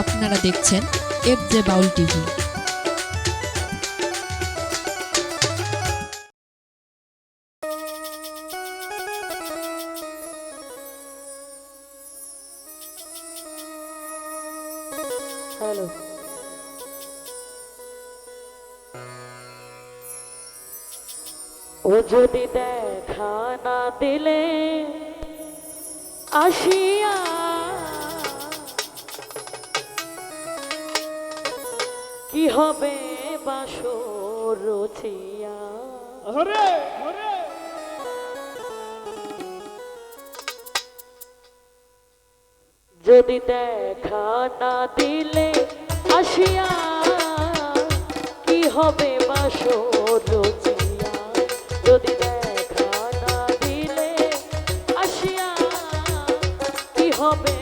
আপনারা দেখছেন F J Baul TV. Hello. ও যদি দেখা না দিলে আসিয়া কি হবে বাসর রচিয়া যদি দেখা না দিলে আসিয়া কি হবে বাসর রচিয়া যদি দেখা না দিলে আসিয়া কি হবে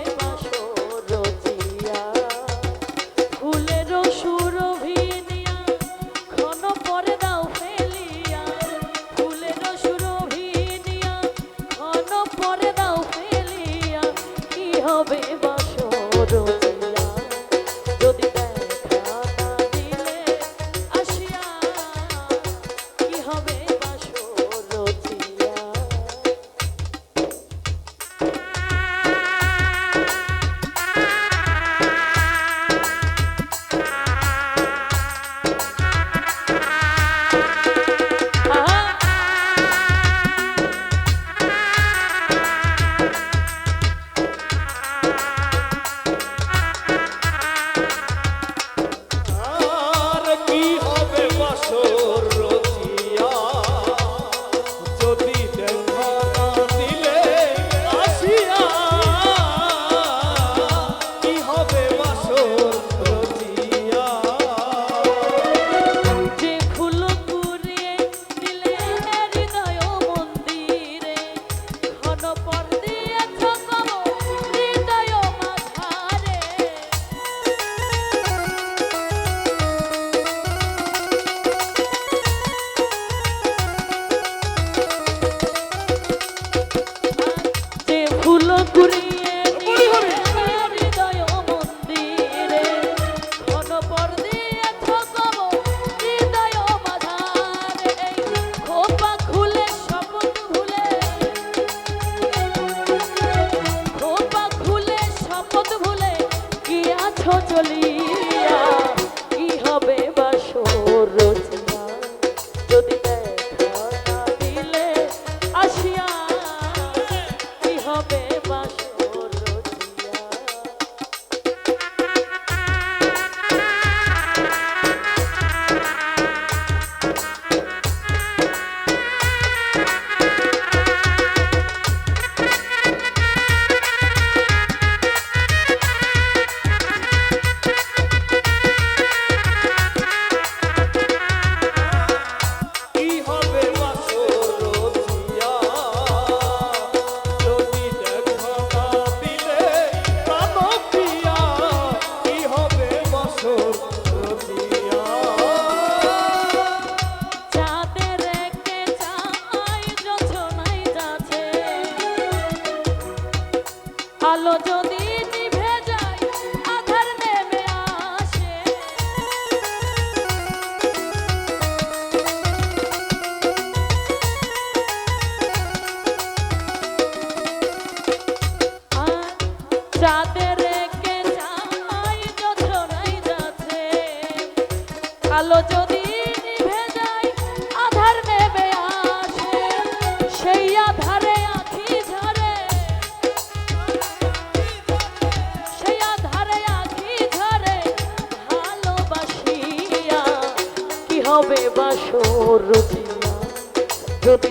আলো যদি নিভে যায়, আধার নেবে আসে। সেই আধারে, আঁখি ঝরে। সেই আধারে, আঁখি ঝরে। ভালোবাসিয়া কি হবে বাসর যদি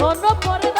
Solo por dar.